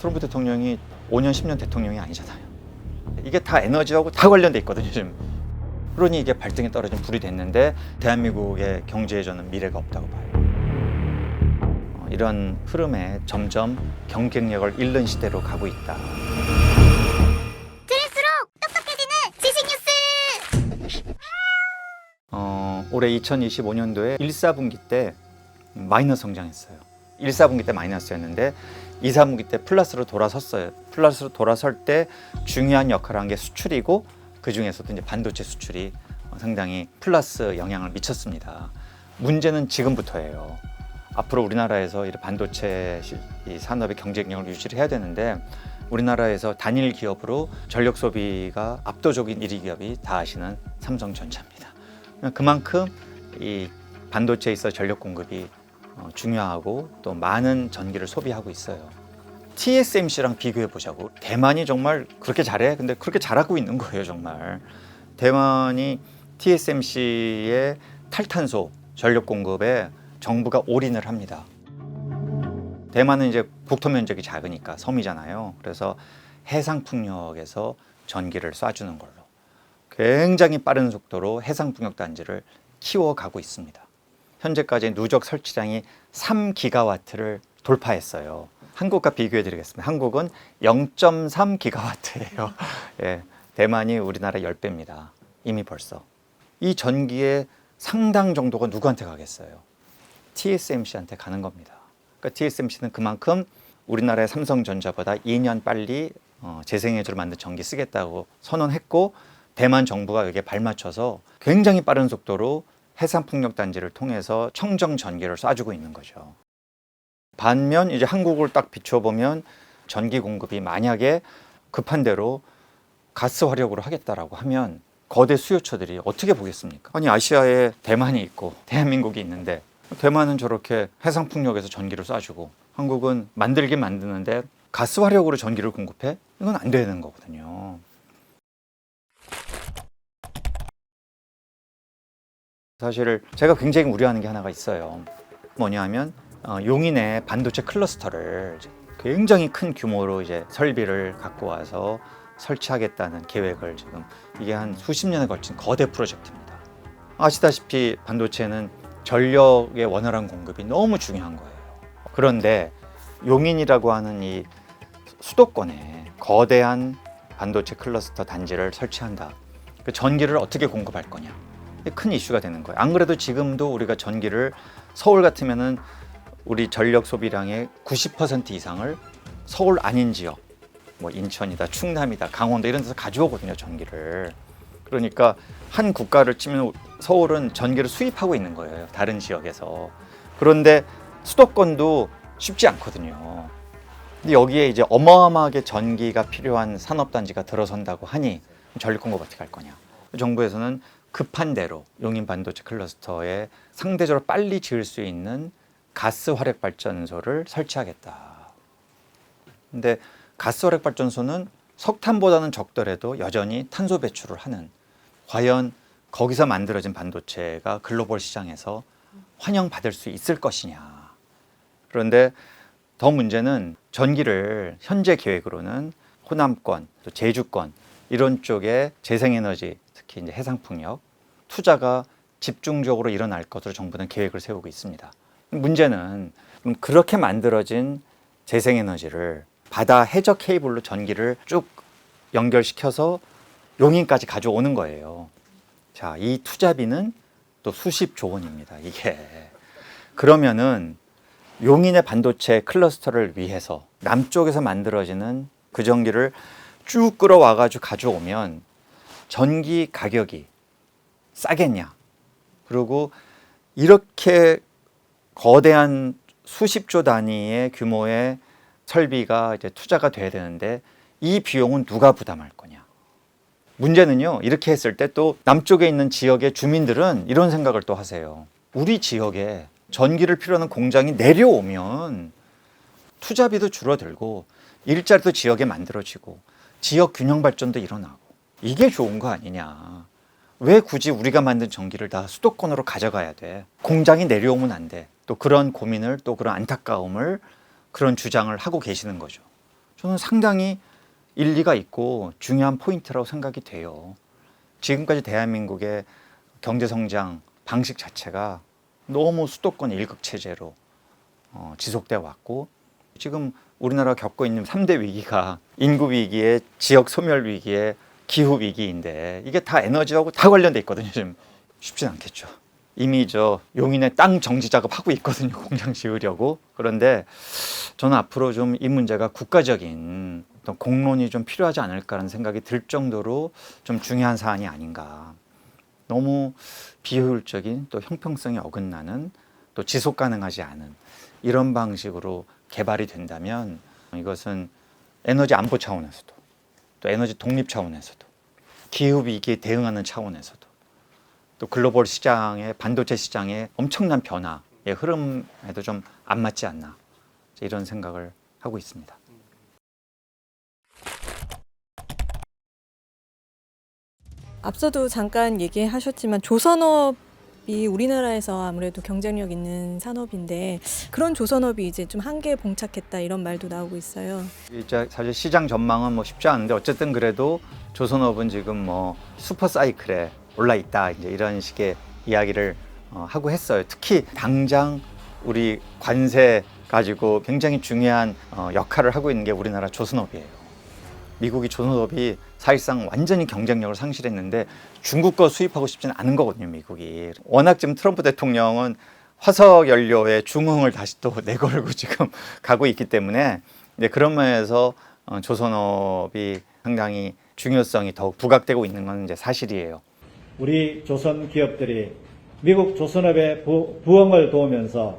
트럼프 대통령이 5년 10년 대통령이 아니잖아요. 이게 다 에너지하고 다 관련돼 있거든요, 지금. 그러니 이게 발등에 떨어진 불이 됐는데 대한민국의 경제에 저는 미래가 없다고 봐요. 어, 이런 흐름에 점점 경쟁력을 잃는 시대로 가고 있다. 들을수록 똑똑해지는 지식 뉴스. 어, 올해 2025년도에 1, 4분기 때 마이너스 성장했어요. 1, 4분기 때 마이너스였는데 2, 3분기 때 플러스로 돌아섰어요. 플러스로 돌아설 때 중요한 역할을 한 게 수출이고 그 중에서도 이제 반도체 수출이 어, 상당히 플러스 영향을 미쳤습니다. 문제는 지금부터예요. 앞으로 우리나라에서 이 반도체 시- 이 산업의 경쟁력을 유지를 해야 되는데 우리나라에서 단일 기업으로 전력 소비가 압도적인 1위 기업이 다 아시는 삼성전자입니다. 그만큼 이 반도체에 있어 전력 공급이 어, 중요하고 또 많은 전기를 소비하고 있어요. TSMC랑 비교해 보자고. 대만이 정말 그렇게 잘해? 근데 그렇게 잘하고 있는 거예요, 정말. 대만이 TSMC의 탈탄소 전력 공급에 정부가 올인을 합니다. 대만은 이제 국토 면적이 작으니까 섬이잖아요. 그래서 해상 풍력에서 전기를 쏴주는 걸로 굉장히 빠른 속도로 해상 풍력 단지를 키워가고 있습니다. 현재까지 누적 설치량이 3기가와트를 돌파했어요. 한국과 비교해 드리겠습니다. 한국은 0.3기가와트예요. 예, 대만이 우리나라 10배입니다. 이미 벌써. 이 전기의 상당 정도가 누구한테 가겠어요? TSMC한테 가는 겁니다. 그러니까 TSMC는 그만큼 우리나라의 삼성전자보다 2년 빨리 어, 재생에너지를 만든 전기 쓰겠다고 선언했고 대만 정부가 여기에 발맞춰서 굉장히 빠른 속도로 해상 풍력 단지를 통해서 청정 전기를 쏴주고 있는 거죠. 반면 이제 한국을 딱 비춰보면 전기 공급이 만약에 급한 대로 가스 화력으로 하겠다라고 하면 거대 수요처들이 어떻게 보겠습니까? 아니 아시아에 대만이 있고 대한민국이 있는데 대만은 저렇게 해상 풍력에서 전기를 쏴주고 한국은 만들긴 만드는데 가스 화력으로 전기를 공급해? 이건 안 되는 거거든요. 사실 제가 굉장히 우려하는 게 하나가 있어요. 뭐냐면 어, 용인의 반도체 클러스터를 굉장히 큰 규모로 이제 설비를 갖고 와서 설치하겠다는 계획을 지금 이게 한 수십 년에 걸친 거대 프로젝트입니다. 아시다시피 반도체는 전력의 원활한 공급이 너무 중요한 거예요. 그런데 용인이라고 하는 이 수도권에 거대한 반도체 클러스터 단지를 설치한다. 그 전기를 어떻게 공급할 거냐? 큰 이슈가 되는 거예요. 안 그래도 지금도 우리가 전기를 서울 같으면은 우리 전력 소비량의 90% 이상을 서울 아닌 지역, 뭐 인천이다, 충남이다, 강원도 이런 데서 가져오거든요, 전기를. 그러니까 한 국가를 치면 서울은 전기를 수입하고 있는 거예요, 다른 지역에서. 그런데 수도권도 쉽지 않거든요. 근데 여기에 이제 어마어마하게 전기가 필요한 산업단지가 들어선다고 하니 전력 공급 어떻게 할 거냐. 정부에서는 급한 대로 용인 반도체 클러스터에 상대적으로 빨리 지을 수 있는 가스 화력 발전소를 설치하겠다. 근데 가스 화력 발전소는 석탄보다는 적더라도 여전히 탄소 배출을 하는 과연 거기서 만들어진 반도체가 글로벌 시장에서 환영받을 수 있을 것이냐. 그런데 더 문제는 전기를 현재 계획으로는 호남권, 또 제주권 이런 쪽에 재생에너지 특히 이제 해상풍력 투자가 집중적으로 일어날 것으로 정부는 계획을 세우고 있습니다. 문제는 그렇게 만들어진 재생에너지를 바다 해저 케이블로 전기를 쭉 연결시켜서 용인까지 가져오는 거예요. 자, 이 투자비는 또 수십 조 원입니다. 이게 그러면은 용인의 반도체 클러스터를 위해서 남쪽에서 만들어지는 그 전기를 쭉 끌어와 가지고 가져오면 전기 가격이 싸겠냐? 그리고 이렇게 거대한 수십조 단위의 규모의 설비가 이제 투자가 돼야 되는데 이 비용은 누가 부담할 거냐? 문제는요, 이렇게 했을 때 또 남쪽에 있는 지역의 주민들은 이런 생각을 또 하세요. 우리 지역에 전기를 필요하는 공장이 내려오면 투자비도 줄어들고 일자리도 지역에 만들어지고 지역 균형 발전도 일어나고 이게 좋은 거 아니냐. 왜 굳이 우리가 만든 전기를 다 수도권으로 가져가야 돼? 공장이 내려오면 안 돼. 또 그런 고민을 또 그런 안타까움을 그런 주장을 하고 계시는 거죠. 저는 상당히 일리가 있고 중요한 포인트라고 생각이 돼요. 지금까지 대한민국의 경제 성장 방식 자체가 너무 수도권 일극 체제로 어, 지속돼 왔고 지금 우리나라가 겪고 있는 3대 위기가 인구 위기에 지역 소멸 위기에 기후 위기인데 이게 다 에너지하고 다 관련돼 있거든요. 지금 쉽진 않겠죠. 이미 저 용인에 땅 정지 작업하고 있거든요. 공장 지으려고. 그런데 저는 앞으로 좀 이 문제가 국가적인 어떤 공론이 좀 필요하지 않을까라는 생각이 들 정도로 좀 중요한 사안이 아닌가. 너무 비효율적인 또 형평성이 어긋나는 또 지속 가능하지 않은 이런 방식으로 개발이 된다면 이것은 에너지 안보 차원에서도 또 에너지 독립 차원에서도 기후 위기에 대응하는 차원에서도 또 글로벌 시장의 반도체 시장의 엄청난 변화의 흐름에도 좀 안 맞지 않나 이런 생각을 하고 있습니다. 앞서도 잠깐 얘기하셨지만 조선업 이 우리나라에서 아무래도 경쟁력 있는 산업인데 그런 조선업이 이제 좀 한계에 봉착했다 이런 말도 나오고 있어요. 이제 사실 시장 전망은 뭐 쉽지 않은데 어쨌든 그래도 조선업은 지금 뭐 슈퍼 사이클에 올라 있다 이제 이런 식의 이야기를 어, 하고 했어요. 특히 당장 우리 관세 가지고 굉장히 중요한 어, 역할을 하고 있는 게 우리나라 조선업이에요. 미국이 조선업이 사실상 완전히 경쟁력을 상실했는데 중국 거 수입하고 싶지는 않은 거거든요, 미국이. 워낙 지금 트럼프 대통령은 화석 연료의 중흥을 다시 또 내걸고 지금 가고 있기 때문에 이제 그런 면에서 어, 조선업이 상당히 중요성이 더욱 부각되고 있는 건 이제 사실이에요. 우리 조선 기업들이 미국 조선업의 부, 부흥을 도우면서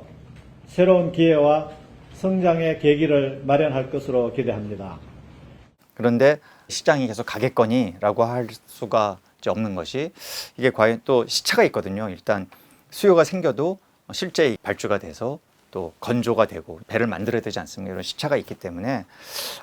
새로운 기회와 성장의 계기를 마련할 것으로 기대합니다. 그런데 시장이 계속 가겠거니라고 할 수가 없는 것이 이게 과연 또 시차가 있거든요. 일단 수요가 생겨도 실제 발주가 돼서 또 건조가 되고 배를 만들어야 되지 않습니까? 이런 시차가 있기 때문에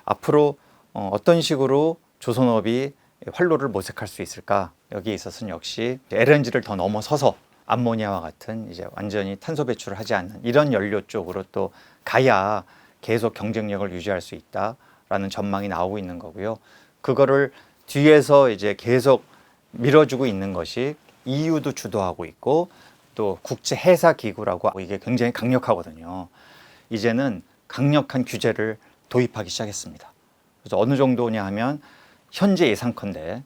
앞으로 어, 어떤 식으로 조선업이 활로를 모색할 수 있을까? 여기에 있어서는 역시 LNG를 더 넘어서서 암모니아와 같은 이제 완전히 탄소 배출을 하지 않는 이런 연료 쪽으로 또 가야 계속 경쟁력을 유지할 수 있다 라는 전망이 나오고 있는 거고요. 그거를 뒤에서 이제 계속 밀어주고 있는 것이 EU도 주도하고 있고 또 국제 해사 기구라고 이게 굉장히 강력하거든요. 이제는 강력한 규제를 도입하기 시작했습니다. 그래서 어느 정도냐 하면 현재 예상컨대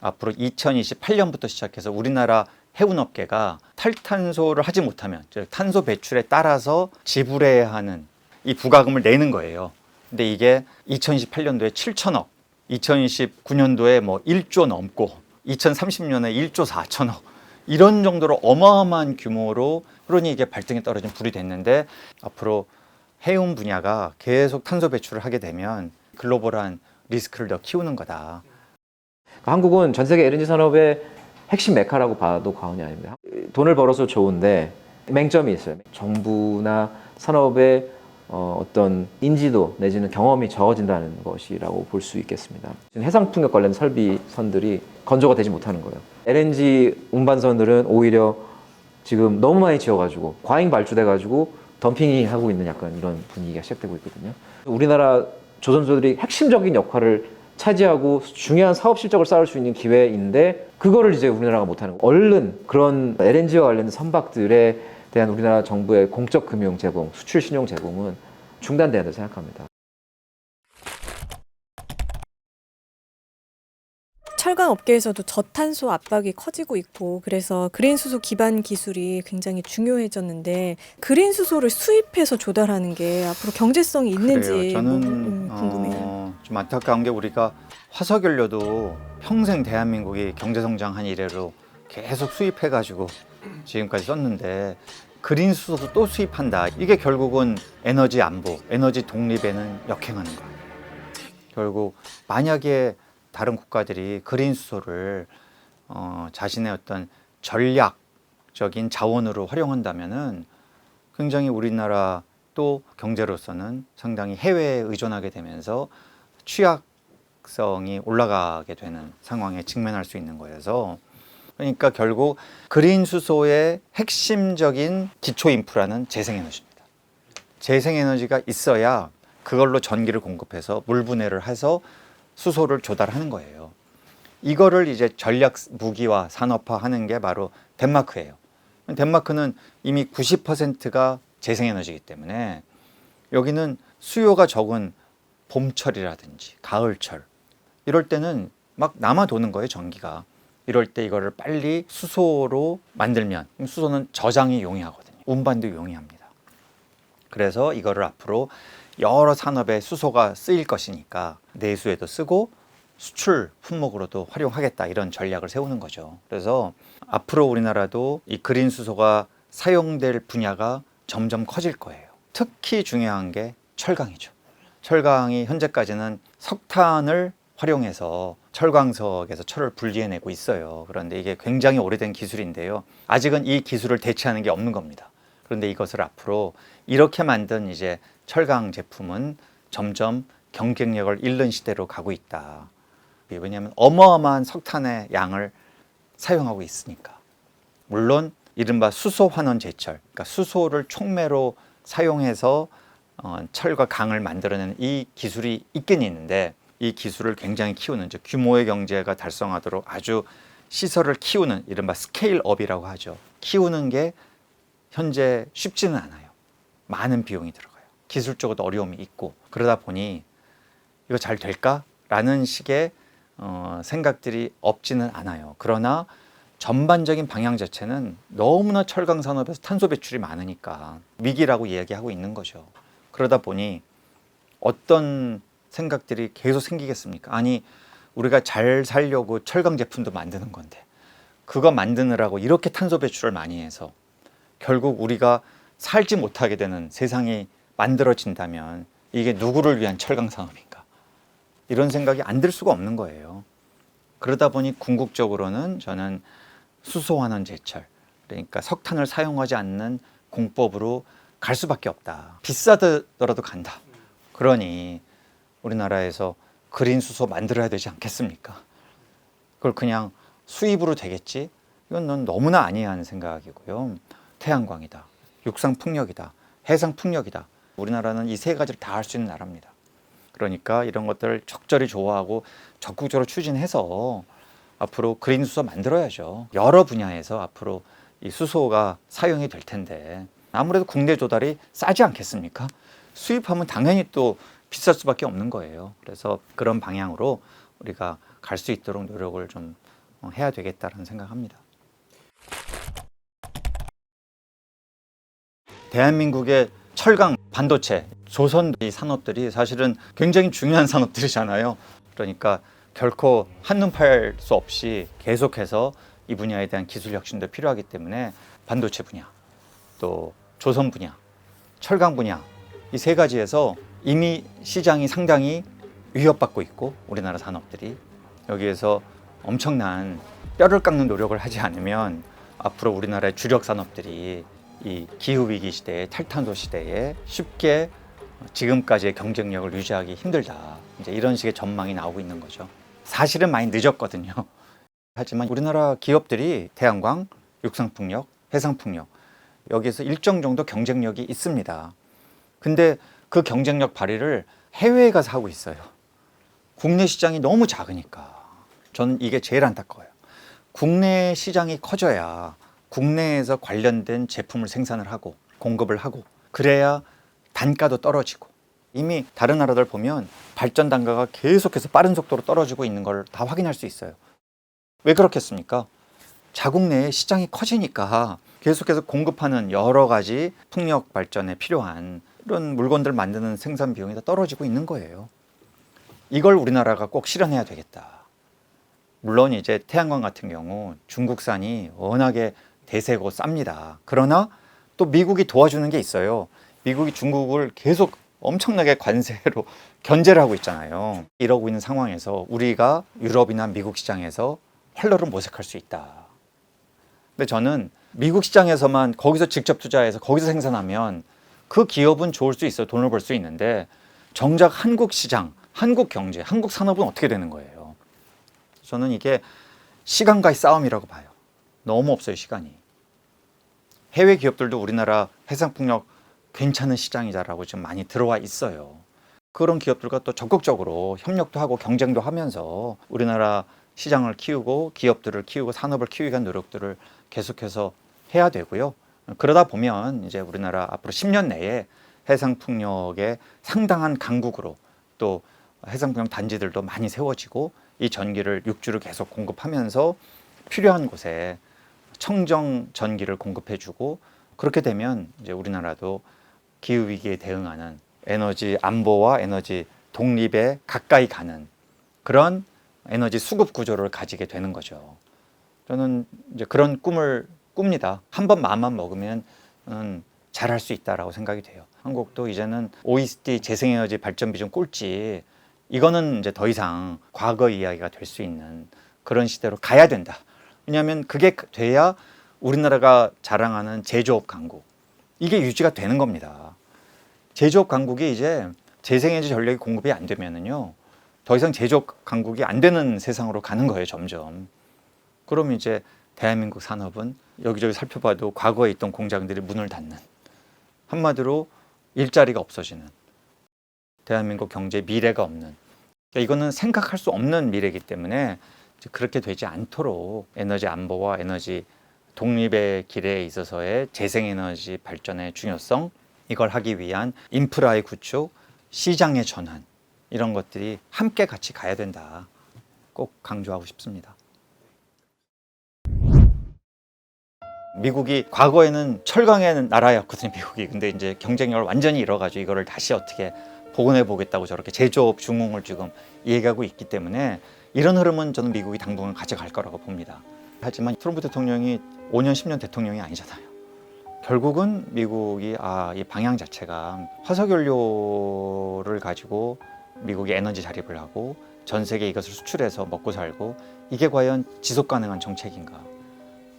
앞으로 2028년부터 시작해서 우리나라 해운업계가 탈탄소를 하지 못하면 즉 탄소 배출에 따라서 지불해야 하는 이 부가금을 내는 거예요. 근데 이게 2028년도에 7천억, 2029년도에 뭐 1조 넘고 2030년에 1조 4천억 이런 정도로 어마어마한 규모로 그러니 이게 발등에 떨어진 불이 됐는데 앞으로 해운 분야가 계속 탄소 배출을 하게 되면 글로벌한 리스크를 더 키우는 거다. 한국은 전 세계 LNG 산업의 핵심 메카라고 봐도 과언이 아닙니다. 돈을 벌어서 좋은데 맹점이 있어요. 정부나 산업의 어, 어떤 인지도 내지는 경험이 적어진다는 것이라고 볼 수 있겠습니다. 지금 해상 풍력 관련 설비선들이 건조가 되지 못하는 거예요. LNG 운반선들은 오히려 지금 너무 많이 지어가지고 과잉 발주돼가지고 덤핑이 하고 있는 약간 이런 분위기가 시작되고 있거든요. 우리나라 조선소들이 핵심적인 역할을 차지하고 중요한 사업 실적을 쌓을 수 있는 기회인데 그거를 이제 우리나라가 못하는 거예요. 얼른 그런 LNG와 관련된 선박들에 대한 우리나라 정부의 공적 금융 제공, 수출 신용 제공은 중단돼야 된다고 생각합니다. 철강 업계에서도 저탄소 압박이 커지고 있고 그래서 그린 수소 기반 기술이 굉장히 중요해졌는데 그린 수소를 수입해서 조달하는 게 앞으로 경제성이 있는지 그래요. 저는 뭐, 음, 궁금해요. 어, 좀 안타까운 게 우리가 화석 연료도 평생 대한민국이 경제 성장 한 이래로 계속 수입해 가지고 지금까지 썼는데 그린 수소도 또 수입한다. 이게 결국은 에너지 안보, 에너지 독립에는 역행하는 거예요. 결국 만약에 다른 국가들이 그린 수소를 어, 자신의 어떤 전략적인 자원으로 활용한다면은 굉장히 우리나라 또 경제로서는 상당히 해외에 의존하게 되면서 취약성이 올라가게 되는 상황에 직면할 수 있는 거여서 그러니까 결국 그린 수소의 핵심적인 기초 인프라는 재생에너지입니다. 재생에너지가 있어야 그걸로 전기를 공급해서 물 분해를 해서 수소를 조달하는 거예요. 이거를 이제 전략 무기화 산업화하는 게 바로 덴마크예요. 덴마크는 이미 90%가 재생에너지이기 때문에 여기는 수요가 적은 봄철이라든지 가을철 이럴 때는 막 남아 도는 거예요 전기가 이럴 때 이거를 빨리 수소로 만들면 수소는 저장이 용이하거든요 운반도 용이합니다 그래서 이거를 앞으로 여러 산업에 수소가 쓰일 것이니까 내수에도 쓰고 수출 품목으로도 활용하겠다 이런 전략을 세우는 거죠. 그래서 앞으로 우리나라도 이 그린 수소가 사용될 분야가 점점 커질 거예요. 특히 중요한 게 철강이죠. 철강이 현재까지는 석탄을 활용해서 철광석에서 철을 분리해내고 있어요. 그런데 이게 굉장히 오래된 기술인데요. 아직은 이 기술을 대체하는 게 없는 겁니다. 그런데 이것을 앞으로 이렇게 만든 이제 철강 제품은 점점 경쟁력을 잃는 시대로 가고 있다. 왜냐하면 어마어마한 석탄의 양을 사용하고 있으니까. 물론 이른바 수소 환원 제철, 그러니까 수소를 촉매로 사용해서 어, 철과 강을 만들어내는 이 기술이 있긴 있는데 이 기술을 굉장히 키우는 즉 규모의 경제가 달성하도록 아주 시설을 키우는 이른바 스케일업이라고 하죠. 키우는 게 현재 쉽지는 않아요. 많은 비용이 들어가요. 기술적으로도 어려움이 있고 그러다 보니 이거 잘 될까 라는 식의 어, 생각들이 없지는 않아요. 그러나 전반적인 방향 자체는 너무나 철강 산업에서 탄소 배출이 많으니까 위기라고 이야기하고 있는 거죠. 그러다 보니 어떤 생각들이 계속 생기겠습니까? 아니 우리가 잘 살려고 철강 제품도 만드는 건데 그거 만드느라고 이렇게 탄소 배출을 많이 해서 결국 우리가 살지 못하게 되는 세상이 만들어진다면 이게 누구를 위한 철강 산업인가? 이런 생각이 안 들 수가 없는 거예요. 그러다 보니 궁극적으로는 저는 수소환원 제철, 그러니까 석탄을 사용하지 않는 공법으로 갈 수밖에 없다. 비싸더라도 간다. 그러니 우리나라에서 그린 수소 만들어야 되지 않겠습니까? 그걸 그냥 수입으로 되겠지? 이건 넌 너무나 아니한 생각이고요. 태양광이다. 육상 풍력이다. 해상 풍력이다. 우리나라는 이 세 가지를 다 할 수 있는 나라입니다. 그러니까 이런 것들을 적절히 좋아하고 적극적으로 추진해서 앞으로 그린 수소 만들어야죠. 여러 분야에서 앞으로 이 수소가 사용이 될 텐데 아무래도 국내 조달이 싸지 않겠습니까? 수입하면 당연히 또 비쌀 수밖에 없는 거예요. 그래서 그런 방향으로 우리가 갈 수 있도록 노력을 좀 어, 해야 되겠다라는 생각합니다. 대한민국의 철강, 반도체, 조선 이 산업들이 사실은 굉장히 중요한 산업들이잖아요. 그러니까 결코 한눈 팔 수 없이 계속해서 이 분야에 대한 기술 혁신도 필요하기 때문에 반도체 분야, 또 조선 분야, 철강 분야 이 세 가지에서 이미 시장이 상당히 위협받고 있고 우리나라 산업들이 여기에서 엄청난 뼈를 깎는 노력을 하지 않으면 앞으로 우리나라의 주력 산업들이 이 기후 위기 시대에 탈탄소 시대에 쉽게 지금까지의 경쟁력을 유지하기 힘들다. 이제 이런 식의 전망이 나오고 있는 거죠. 사실은 많이 늦었거든요. 하지만 우리나라 기업들이 태양광, 육상풍력, 해상풍력 여기에서 일정 정도 경쟁력이 있습니다. 근데 그 경쟁력 발휘를 해외에 가서 하고 있어요. 국내 시장이 너무 작으니까. 저는 이게 제일 안타까워요. 국내 시장이 커져야 국내에서 관련된 제품을 생산을 하고 공급을 하고 그래야 단가도 떨어지고 이미 다른 나라들 보면 발전 단가가 계속해서 빠른 속도로 떨어지고 있는 걸 다 확인할 수 있어요. 왜 그렇겠습니까? 자국 내에 시장이 커지니까 계속해서 공급하는 여러 가지 풍력 발전에 필요한 이런 물건들 만드는 생산 비용이 다 떨어지고 있는 거예요. 이걸 우리나라가 꼭 실현해야 되겠다. 물론 이제 태양광 같은 경우 중국산이 워낙에 대세고 쌉니다. 그러나 또 미국이 도와주는 게 있어요. 미국이 중국을 계속 엄청나게 관세로 견제를 하고 있잖아요. 이러고 있는 상황에서 우리가 유럽이나 미국 시장에서 활로를 모색할 수 있다. 근데 저는 미국 시장에서만 거기서 직접 투자해서 거기서 생산하면 그 기업은 좋을 수 있어요. 돈을 벌 수 있는데 정작 한국 시장, 한국 경제, 한국 산업은 어떻게 되는 거예요? 저는 이게 시간과의 싸움이라고 봐요. 너무 없어요, 시간이. 해외 기업들도 우리나라 해상풍력 괜찮은 시장이다라고 지금 많이 들어와 있어요. 그런 기업들과 또 적극적으로 협력도 하고 경쟁도 하면서 우리나라 시장을 키우고 기업들을 키우고 산업을 키우기 위한 노력들을 계속해서 해야 되고요. 그러다 보면 이제 우리나라 앞으로 10년 내에 해상 풍력의 상당한 강국으로 또 해상 풍력 단지들도 많이 세워지고 이 전기를 육주를 계속 공급하면서 필요한 곳에 청정 전기를 공급해주고 그렇게 되면 이제 우리나라도 기후 위기에 대응하는 에너지 안보와 에너지 독립에 가까이 가는 그런 에너지 수급 구조를 가지게 되는 거죠. 저는 이제 그런 꿈을 꿉니다. 한 번 마음만 먹으면 음, 잘할 수 있다라고 생각이 돼요. 한국도 이제는 OECD 재생에너지 발전 비중 꼴찌 이거는 이제 더 이상 과거 이야기가 될 수 있는 그런 시대로 가야 된다. 왜냐하면 그게 돼야 우리나라가 자랑하는 제조업 강국 이게 유지가 되는 겁니다. 제조업 강국이 이제 재생에너지 전력이 공급이 안 되면은요 더 이상 제조업 강국이 안 되는 세상으로 가는 거예요 점점. 그럼 이제 대한민국 산업은 여기저기 살펴봐도 과거에 있던 공장들이 문을 닫는 한마디로 일자리가 없어지는 대한민국 경제 미래가 없는 그러니까 이거는 생각할 수 없는 미래이기 때문에 그렇게 되지 않도록 에너지 안보와 에너지 독립의 길에 있어서의 재생에너지 발전의 중요성 이걸 하기 위한 인프라의 구축, 시장의 전환 이런 것들이 함께 같이 가야 된다. 꼭 강조하고 싶습니다. 미국이 과거에는 철강의 나라였거든요, 미국이. 근데 이제 경쟁력을 완전히 잃어가지고 이거를 다시 어떻게 복원해 보겠다고 저렇게 제조업 중흥을 지금 얘기하고 있기 때문에 이런 흐름은 저는 미국이 당분간 가져갈 거라고 봅니다. 하지만 트럼프 대통령이 5년, 10년 대통령이 아니잖아요. 결국은 미국이 아, 이 방향 자체가 화석연료를 가지고 미국이 에너지 자립을 하고 전 세계 이것을 수출해서 먹고 살고 이게 과연 지속 가능한 정책인가?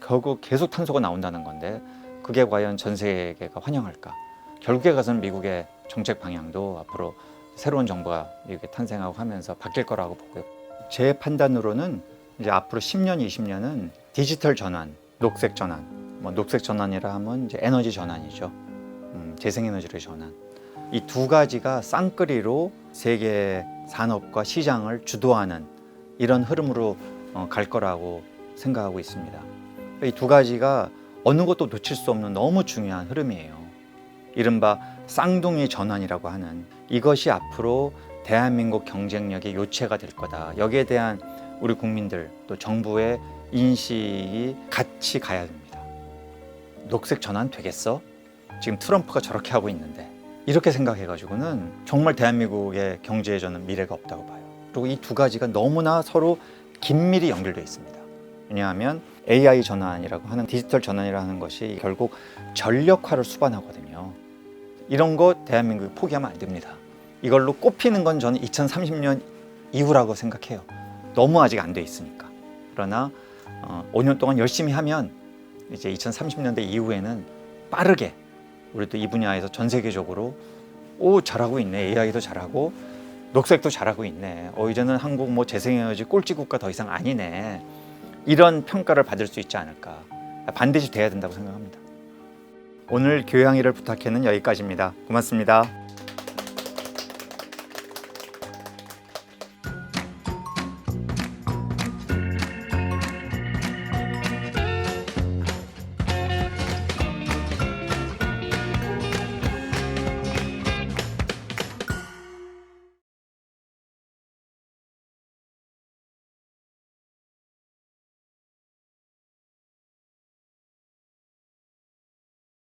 결국 계속 탄소가 나온다는 건데 그게 과연 전 세계가 환영할까? 결국에 가서는 미국의 정책 방향도 앞으로 새로운 정부가 미국에 탄생하고 하면서 바뀔 거라고 보고요. 제 판단으로는 이제 앞으로 10년, 20년은 디지털 전환, 녹색 전환, 뭐 녹색 전환이라 하면 이제 에너지 전환이죠. 음, 재생에너지의 전환. 이 두 가지가 쌍끌이로 세계 산업과 시장을 주도하는 이런 흐름으로 어, 갈 거라고 생각하고 있습니다. 이 두 가지가 어느 것도 놓칠 수 없는 너무 중요한 흐름이에요. 이른바 쌍둥이 전환이라고 하는 이것이 앞으로 대한민국 경쟁력의 요체가 될 거다. 여기에 대한 우리 국민들 또 정부의 인식이 같이 가야 됩니다. 녹색 전환 되겠어? 지금 트럼프가 저렇게 하고 있는데 이렇게 생각해가지고는 정말 대한민국의 경제에 저는 미래가 없다고 봐요. 그리고 이 두 가지가 너무나 서로 긴밀히 연결되어 있습니다. 왜냐하면 AI 전환이라고 하는 디지털 전환이라는 것이 결국 전력화를 수반하거든요. 이런 거 대한민국이 포기하면 안 됩니다. 이걸로 꼽히는 건 저는 2030년 이후라고 생각해요. 너무 아직 안 돼 있으니까. 그러나 어, 5년 동안 열심히 하면 이제 2030년대 이후에는 빠르게 우리도 이 분야에서 전 세계적으로 오 잘하고 있네 AI도 잘하고 녹색도 잘하고 있네 어 이제는 한국 뭐 재생에너지 꼴찌 국가 더 이상 아니네 이런 평가를 받을 수 있지 않을까. 반드시 돼야 된다고 생각합니다. 오늘 교양이를 부탁해는 여기까지입니다. 고맙습니다.